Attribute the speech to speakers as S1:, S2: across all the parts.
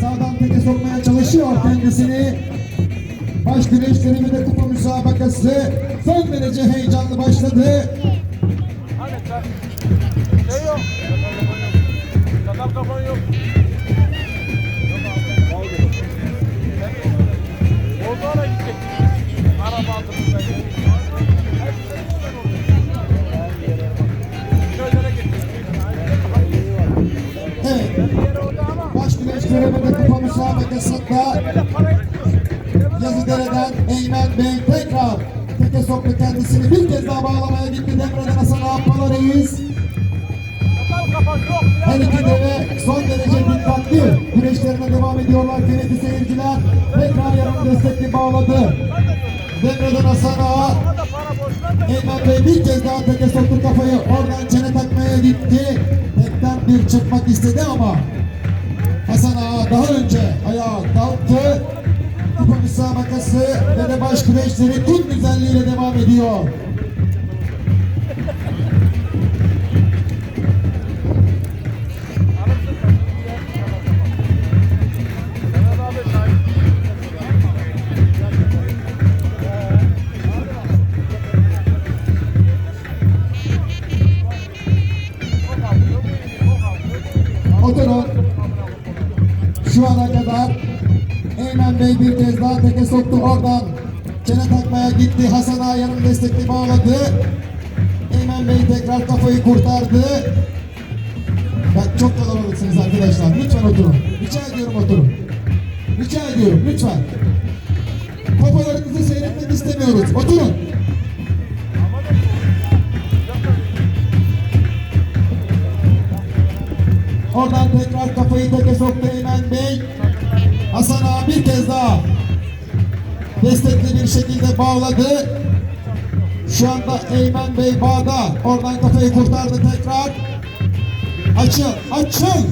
S1: sağdan teke sokmaya çalışıyor kendisini. Baş güreşleri ve de kupa müsabakası son derece heyecanlı başladı.
S2: Hani şey yok. Sakal kafan yok. Bozdoğan'a gidecek. Araba altında.
S1: Baş güreşleri ve de kupa müsabakasında Yazıdere'den Eymen Bey tekrar teke soktu kendisini bir kez daha bağlamaya gitti. Devreden Hasan
S2: yok.
S1: Her iki deve son derece dikkatli güreşlerine devam ediyorlar kıymetli seyirciler. Tekrar yarım destekli bağladı. Devreden Hasan Ağa Eymen Bey bir kez daha teke soktu kafayı. Oradan çene takmaya gitti. Tekten bir çıkmak istedi ama Hasan Ağa daha önce ayağa kalktı. Kupa müsabakası ve de baş güreşleri tüm güzelliğiyle devam ediyor. Teke soktu oradan. Çene takmaya gitti. Hasan Ağa yarım destekli bağladı. Eymen Bey tekrar kafayı kurtardı. Bak çok kalabalıksınız arkadaşlar. Lütfen oturun. Rica ediyorum oturun. Rica ediyorum lütfen. Kafalarınızı seyretmek istemiyoruz. Oturun. Oradan tekrar kafayı teke soktu Eymen Bey. Hasan Ağa bir kez daha destekli bir şekilde bağladı. Şu anda Eymen Bey bağda. Oradan kafayı kurtardı tekrar. Açıl, açıl.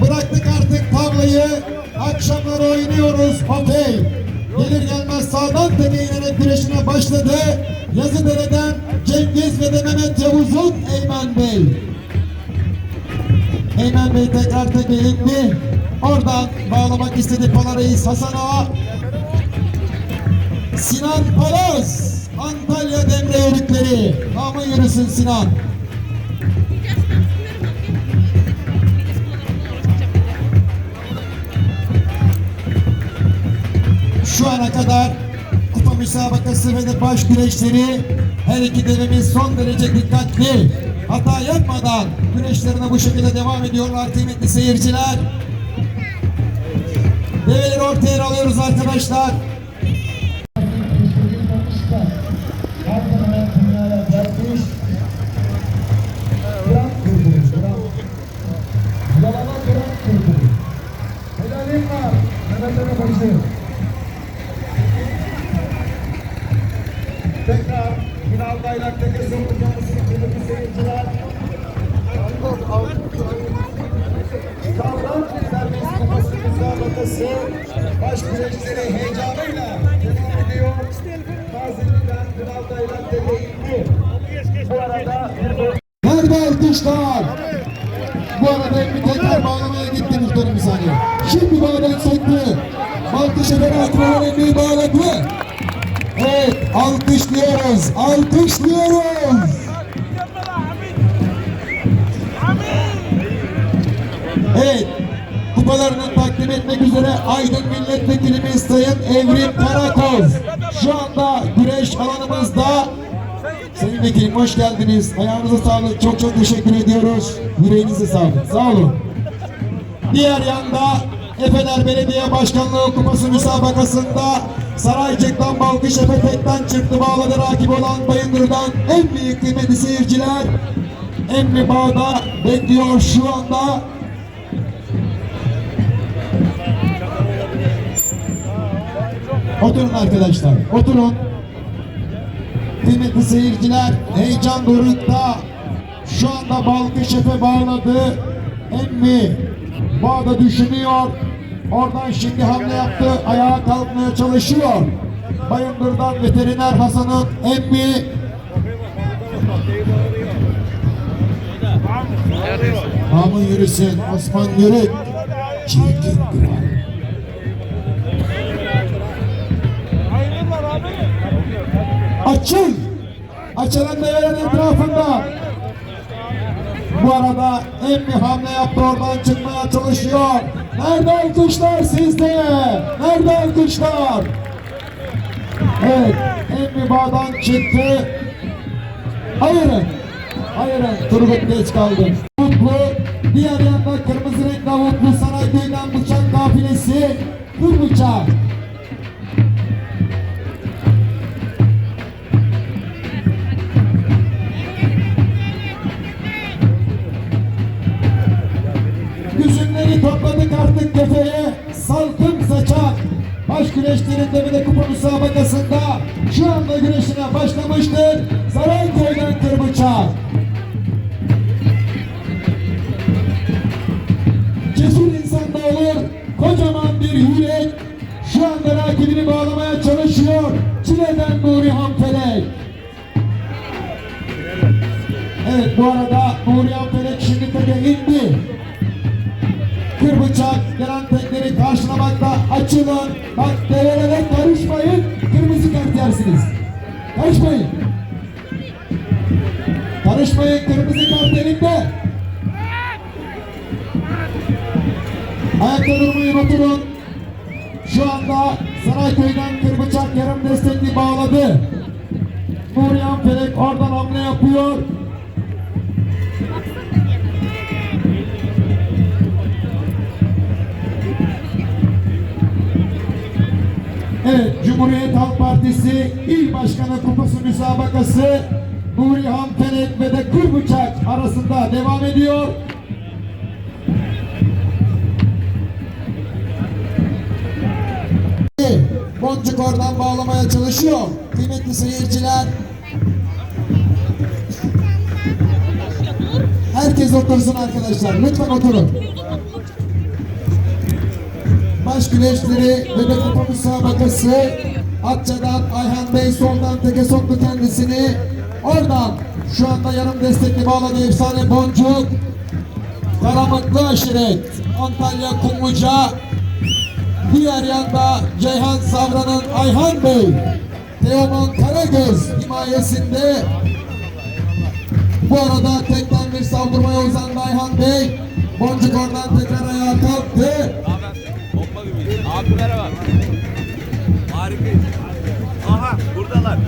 S1: Bıraktık artık tavlayı. Akşamları oynuyoruz. Okey. Gelir gelmez sağdan teke inerek güreşine başladı. Yazıdere'den Cengiz ve de Mehmet Yavuz'un Eymen Bey. Eymen Bey tekrar teke indi. Oradan bağlamak istedi Pala Reis Hasan Ağa. Sinan Palaz. Antalya Demre Yörükleri. Namı yürüsün Sinan. Şu ana kadar kupa müsabakası ve de baş güreşleri her iki devemiz son derece dikkatli. Hata yapmadan güreşlerine bu şekilde devam ediyorlar kıymetli seyirciler. Develeri ortaya alıyoruz arkadaşlar. Baş güreşleri heyecanıyla ediyor. Gazi'den final bayraktaki indi. Bu arada Nerede alkışlar? Bu arada bir tekrar bağlamaya gitti muhtarım bir saniye. Şimdi bağlayan söktü. Balkışe'den Akro'nun emniği bağladı. Evet, alkışlıyoruz, alkışlıyoruz. Evet, kupalarını takdim etmek üzere Aydın Milletvekilimiz Sayın Evrim Karakoz. Şu anda güreş alanımızda. Sayın Vekilim hoş geldiniz. Ayağınıza sağlık. Çok çok teşekkür ediyoruz. Yüreğinize sağlık. Sağ olun. Diğer yanda Efeler Belediye Başkanlığı Kupası müsabakasında Saraycık'tan Balkışepe tekten çıktı bağladı rakip olan Bayındır'dan en büyük kıymetli seyirciler Emmi Bağ'da bekliyor şu anda. Oturun arkadaşlar, oturun. Kıymetli seyirciler heyecan dorukta. Şu anda Balkı Şef'e bağladı. Emmi bağda düşünüyor. Oradan şimdi hamle yaptı. Ayağa kalkmaya çalışıyor. Bayındır'dan veteriner Hasan'ın emmi Namı yürüsün Osman Yürük. Çirkin kral. Açıl! Açılan devrenin etrafında. Bu arada Emmi hamle yaptı oradan çıkmaya çalışıyor. Nerede alkışlar sizde? Nerede alkışlar? Evet, Emmi bağdan çıktı. Hayırın, hayırın. Turgut geç kaldı. Mutlu, diğer yanda kırmızı renk davutlu Sarayköy'den bıçak kafilesi. Kır bıçak. Artık kefeye salkım saçak. Baş güreşlerinde bir de kupa müsabakasında şu anda güreşine başlamıştır. Sarayköy'den Kırbıçak. Cesur insan da olur. Kocaman bir yürek. Şu anda rakibini bağlamaya çalışıyor. Çile'den Nuri Hamfelek. Evet bu arada Nuri Hamfelek şimdi teke indi. Kırbıçak gelen tekleri karşılamakta açılın. Bak develere karışmayın. Kırmızı kart yersiniz. Karışmayın. Karışmayın kırmızı kart elinde. Ayakta durmayın oturun. Şu anda Sarayköy'den Kırbıçak yarım destekli bağladı. Nuriyan Felek oradan hamle yapıyor. Partisi İl Başkanı Kupası müsabakası Nuri Hamfelek ve de Kırbıçak arasında devam ediyor. Boncuk oradan bağlamaya çalışıyor. Kıymetli seyirciler. Herkes otursun arkadaşlar. Lütfen oturun. Baş güreşleri ve de kupa müsabakası. Atça'dan Ayhan Bey soldan teke soktu kendisini. Oradan şu anda yarım destekli bağladı efsane boncuk. Karamıklı aşiret. Antalya Kumluca. Diğer yanda Ceyhan Savran'ın Ayhan Bey. Teoman Karagöz himayesinde. Bu arada tekten bir saldırmaya uzandı Ayhan Bey. Boncuk oradan tekrar ayağa kalktı.
S3: Abi merhaba. Harikayız. Aha buradalar.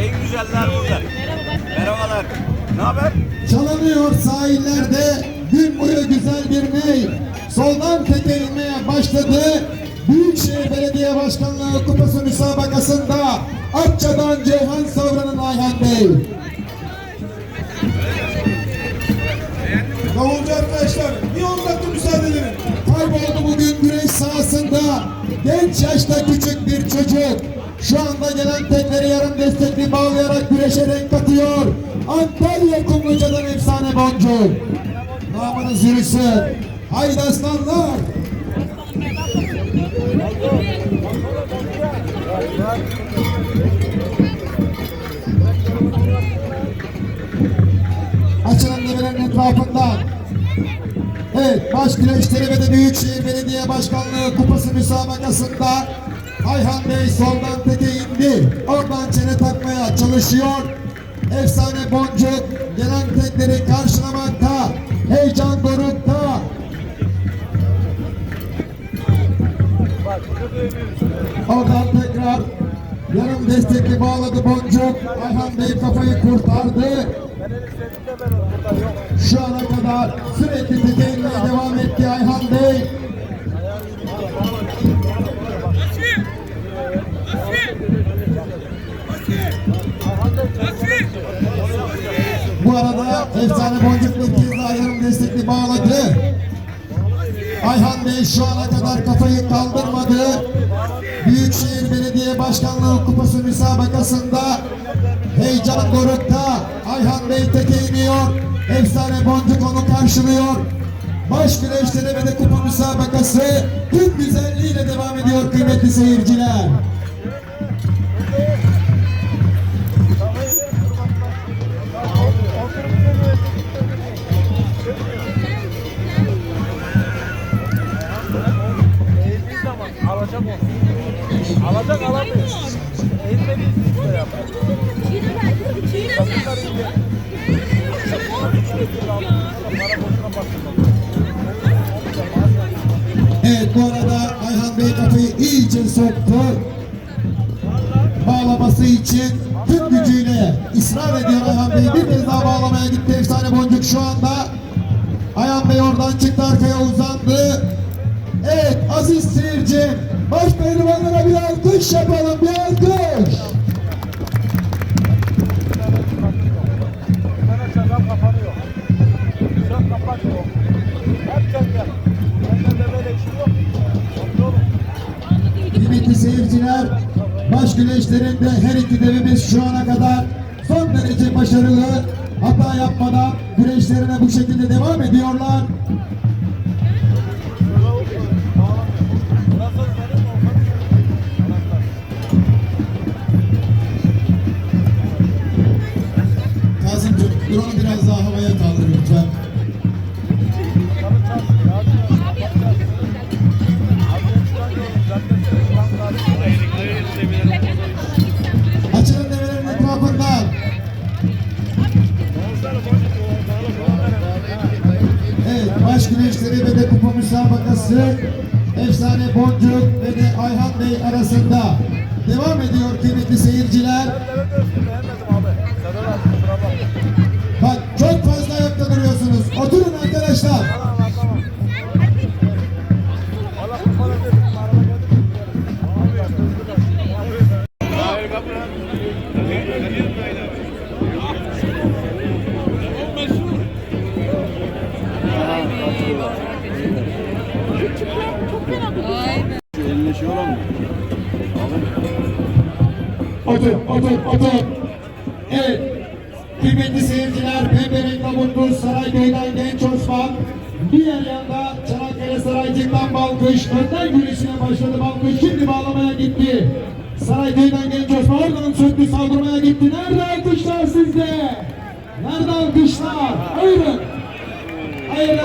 S3: En güzeller burada. Merhabalar. Ne haber?
S1: Çalınıyor sahillerde gün boyu güzel bir ney. Soldan teke inmeye başladı. Büyükşehir Belediye Başkanlığı Kupası müsabakasında Akça'dan Ceyhan Savran'ın Ayhan Bey.
S4: Davulcu arkadaşlar bir 10 dakika müsaade edin.
S1: Kayboldu bugün güreş sahasında. Genç yaşta küçük bir çocuk. Şu anda gelen tekleri yarım destekli bağlayarak güreşe renk katıyor. Antalya Kumluca'dan efsane boncuk. Namınız yürüsün. Haydi aslanlar. Açılan devrenin etrafından Evet, baş güreşleri ve de Büyükşehir Belediye Başkanlığı Kupası müsabakasında Ayhan Bey soldan teke indi. Oradan çene takmaya çalışıyor. Efsane boncuk gelen tekleri karşılamakta. Heyecan dorukta. Oradan tekrar yarım destekli bağladı boncuk. Ayhan Bey kafayı kurtardı. Şu ana kadar sürekli teke inmeye devam etti Ayhan Bey. Bu arada efsane boncuk bir kez daha yarım destekli bağladı. Ayhan Bey şu ana kadar kafayı kaldırmadı. Büyükşehir Belediye Başkanlığı Kupası müsabakasında heyecan dorukta. Ayhan Bey teke iniyor. Efsane Boncuk onu karşılıyor. Baş güreşleri ve de kupa müsabakası tüm güzelliğiyle devam ediyor kıymetli seyirciler.
S2: Alacak onu. Alacak alamıyor.
S1: Evet bu arada Ayhan Bey kafayı iyice soktu. Bağlaması için tüm gücüyle ısrar ediyor Ayhan Bey. Bir kez daha bağlamaya gitti efsane boncuk şu anda. Ayhan Bey oradan çıktı arkaya uzandı. Evet aziz seyirci baş pehlivanlara bir alkış yapalım bir alkış. Kıymetli seyirciler, baş güreşlerinde her iki devimiz şu ana kadar son derece başarılı, hata yapmadan güreşlerine bu şekilde devam ediyorlar. Drone'u biraz daha havaya kaldır lütfen. Açılın ve de kupa müsabakası Efsane Boncuk ve de Ayhan Bey arasında devam ediyor kıymetli seyirciler. Otur, otur, otur. Evet. Kıymetli seyirciler, Pembe Reklamutlu Sarayköy'den Genç Osman. Diğer yanda Çanakkale Saraycık'tan Balkış. Önden yürüyüşüne başladı Balkış. Şimdi bağlamaya gitti. Sarayköy'den Genç Osman oradan söktü saldırmaya gitti. Nerede alkışlar sizde? Nerede alkışlar? Buyurun. Hayırlı,